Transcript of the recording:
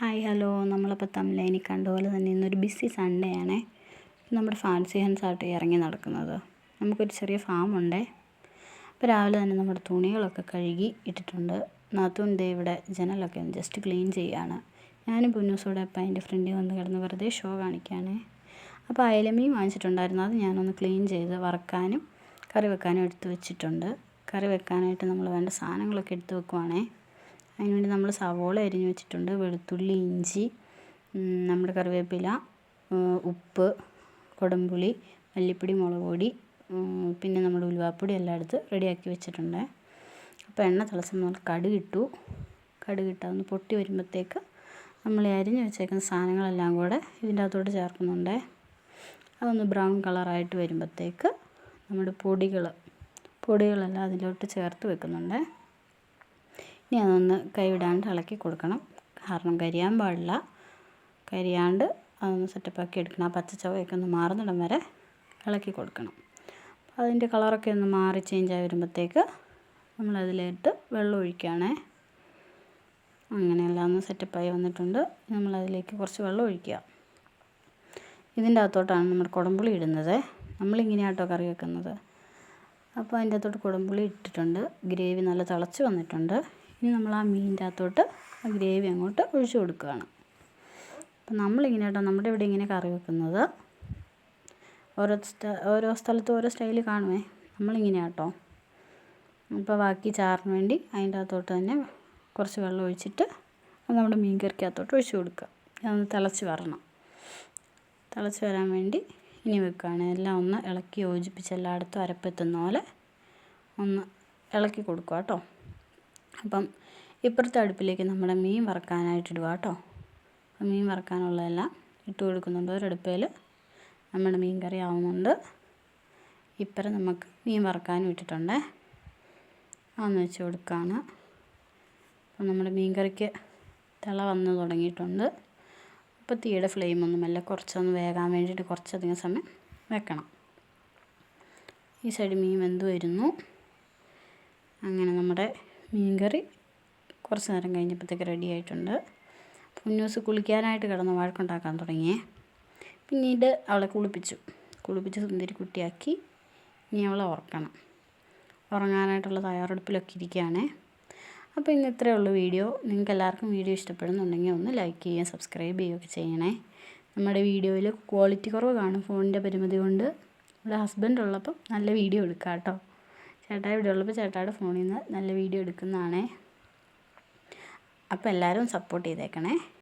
Hi hello. നമ്മളിപ്പോൾ തമിഴേനി കണ്ട പോലെ തന്നെ ഇന്നൊരു ബിസി സൺഡേ ആണേ. നമ്മുടെ ഫാൻസി ഹെൻസ് ആയിട്ട് ഇറങ്ങി നടക്കുന്നത്. നമുക്കൊരു ചെറിയ ഫാം ഉണ്ട്. അപ്പോൾ രാവിലെ തന്നെ നമ്മുടെ തുണികളൊക്കെ കഴുകി ഇട്ടിട്ടുണ്ട്. നാത്തൂൻ ഇവിടെ ജനലൊക്കെ ഒന്ന് ജസ്റ്റ് ക്ലീൻ ചെയ്യുകയാണ് ഞാനും പുന്നൂസോടെ അപ്പം അതിന്റെ ഫ്രണ്ടിൽ വന്ന് കിടന്ന് വെറുതെ ഷോ കാണിക്കുകയാണേ. അപ്പോൾ അയലമീൻ വാങ്ങിച്ചിട്ടുണ്ടായിരുന്നു. അത് ഞാനൊന്ന് ക്ലീൻ ചെയ്ത് വറക്കാനും കറി വെക്കാനും എടുത്ത് വെച്ചിട്ടുണ്ട്. കറി വെക്കാനായിട്ട് നമ്മൾ വേണ്ട സാധനങ്ങളൊക്കെ എടുത്ത് വെക്കുവാണേ. അതിനുവേണ്ടി നമ്മൾ സവോള അരിഞ്ഞ് വെച്ചിട്ടുണ്ട് വെളുത്തുള്ളി ഇഞ്ചി നമ്മുടെ കറിവേപ്പില ഉപ്പ് കൊടംപുളി മല്ലിപ്പൊടി മുളക് പൊടി പിന്നെ നമ്മുടെ ഉലുവാപ്പൊടി എല്ലാം എടുത്ത് റെഡിയാക്കി വെച്ചിട്ടുണ്ട്. അപ്പോൾ എണ്ണ തിളച്ചപ്പോൾ കടുകിട്ടു കടുകിട്ട് അതൊന്ന് പൊട്ടി വരുമ്പോഴത്തേക്ക് നമ്മൾ അരിഞ്ഞ് വെച്ചേക്കുന്ന സാധനങ്ങളെല്ലാം കൂടെ ഇതിന്റെ അകത്തോട്ട് ചേർക്കുന്നുണ്ട്. അതൊന്ന് ബ്രൗൺ കളറായിട്ട് വരുമ്പോഴത്തേക്ക് നമ്മുടെ പൊടികൾ പൊടികളെല്ലാം അതിലോട്ട് ചേർത്ത് വെക്കുന്നുണ്ട്. ഇനി അതൊന്ന് കൈവിടാണ്ട് ഇളക്കി കൊടുക്കണം. കാരണം കരിയാൻ പാടില്ല. കരിയാണ്ട് അതൊന്ന് സെറ്റപ്പാക്കി എടുക്കണം. ആ പച്ച ചവയൊക്കെ ഒന്ന് മാറുന്നിടം വരെ ഇളക്കി കൊടുക്കണം. അപ്പോൾ അതിന്റെ കളറൊക്കെ ഒന്ന് മാറി ചേഞ്ചായി വരുമ്പോഴത്തേക്ക് നമ്മളതിലിട്ട് വെള്ളം ഒഴിക്കുകയാണേ. അങ്ങനെയെല്ലാം ഒന്ന് സെറ്റപ്പായി വന്നിട്ടുണ്ട്. നമ്മളതിലേക്ക് കുറച്ച് വെള്ളം ഒഴിക്കുക. ഇതിന്റെ അകത്തോട്ടാണ് നമ്മൾ കുടംപുളി ഇടുന്നത്. നമ്മളിങ്ങനെയാട്ടോ കറി വെക്കുന്നത്. അപ്പോൾ അതിന്റെ അകത്തോട്ട് കുടംപുളി ഇട്ടിട്ടുണ്ട്. ഗ്രേവി നല്ല തിളച്ച് വന്നിട്ടുണ്ട്. ഇനി നമ്മൾ ആ മീനിന്റെ അകത്തോട്ട് ആ ഗ്രേവി അങ്ങോട്ട് ഒഴിച്ചു കൊടുക്കുകയാണ്. അപ്പം നമ്മളിങ്ങനെ കേട്ടോ നമ്മുടെ ഇവിടെ ഇങ്ങനെ കറി വെക്കുന്നത്. ഓരോ ഓരോ സ്ഥലത്തും ഓരോ സ്റ്റൈൽ കാണുമേ നമ്മളിങ്ങനെ കേട്ടോ. അപ്പോൾ ബാക്കി ചാറിന് വേണ്ടി അതിന്റെ അകത്തോട്ട് തന്നെ കുറച്ച് വെള്ളം ഒഴിച്ചിട്ട് അത് നമ്മുടെ മീൻ കറിക്ക് കറിക്കകത്തോട്ട് ഒഴിച്ചു കൊടുക്കുക. അതൊന്ന് തിളച്ച് വരണം. തിളച്ച് വരാൻ വേണ്ടി ഇനി വെക്കുകയാണ്. എല്ലാം ഒന്ന് ഇളക്കി യോജിപ്പിച്ച് എല്ലായിടത്തും അരപ്പെത്തുന്ന പോലെ ഒന്ന് ഇളക്കി കൊടുക്കുക കേട്ടോ. അപ്പം ഇപ്പുറത്തെ അടുപ്പിലേക്ക് നമ്മുടെ മീൻ വറക്കാനായിട്ട് ഇടുക കേട്ടോ. മീൻ വറക്കാനുള്ളതെല്ലാം ഇട്ട് കൊടുക്കുന്നുണ്ട്. ഒരടുപ്പിൽ നമ്മുടെ മീൻ കറി ആവുന്നുണ്ട്. ഇപ്പുറം നമുക്ക് മീൻ വറക്കാനും ഇട്ടിട്ടുണ്ടേ അതൊന്ന് വെച്ച് കൊടുക്കുകയാണ് അപ്പം നമ്മുടെ മീൻ കറിക്ക് തിള വന്ന് തുടങ്ങിയിട്ടുണ്ട്. അപ്പോൾ തീയുടെ ഫ്ലെയിം ഒന്ന് മെല്ലെ കുറച്ചൊന്ന് വേകാൻ വേണ്ടിയിട്ട് കുറച്ചധികം സമയം വെക്കണം. ഈ സൈഡ് മീൻ വെന്ത് വരുന്നു. അങ്ങനെ നമ്മുടെ മീൻകറി കുറച്ച് നേരം കഴിഞ്ഞപ്പോഴത്തേക്ക് റെഡി ആയിട്ടുണ്ട്. പുന്നൂസ് കുളിക്കാനായിട്ട് കിടന്ന് വഴക്കുണ്ടാക്കാൻ തുടങ്ങിയേ. പിന്നീട് അവളെ കുളിപ്പിച്ചു. കുളിപ്പിച്ച് സുന്ദരി കുട്ടിയാക്കി. ഇനി അവളെ ഉറക്കണം. ഉറങ്ങാനായിട്ടുള്ള തയ്യാറെടുപ്പിലൊക്കെ ഇരിക്കുകയാണേ. അപ്പോൾ ഇന്ന് ഇത്രയേ ഉള്ളൂ വീഡിയോ. നിങ്ങൾക്ക് എല്ലാവർക്കും വീഡിയോ ഇഷ്ടപ്പെടുന്നുണ്ടെങ്കിൽ ഒന്ന് ലൈക്ക് ചെയ്യുക സബ്സ്ക്രൈബ് ചെയ്യുകയൊക്കെ ചെയ്യണേ. നമ്മുടെ വീഡിയോയിൽ ക്വാളിറ്റി കുറവ് കാണും. ഫോണിന്റെ പരിമിതി കൊണ്ട്. നമ്മുടെ ഹസ്ബൻഡ് ഉള്ളപ്പം നല്ല വീഡിയോ എടുക്കാം കേട്ടോ ചേട്ടാ ഇവിടെ ഉള്ളപ്പോൾ ചേട്ടായുടെ ഫോണിൽ നിന്ന് നല്ല വീഡിയോ എടുക്കുന്നതാണേ. അപ്പോൾ എല്ലാവരും സപ്പോർട്ട് ചെയ്തേക്കണേ.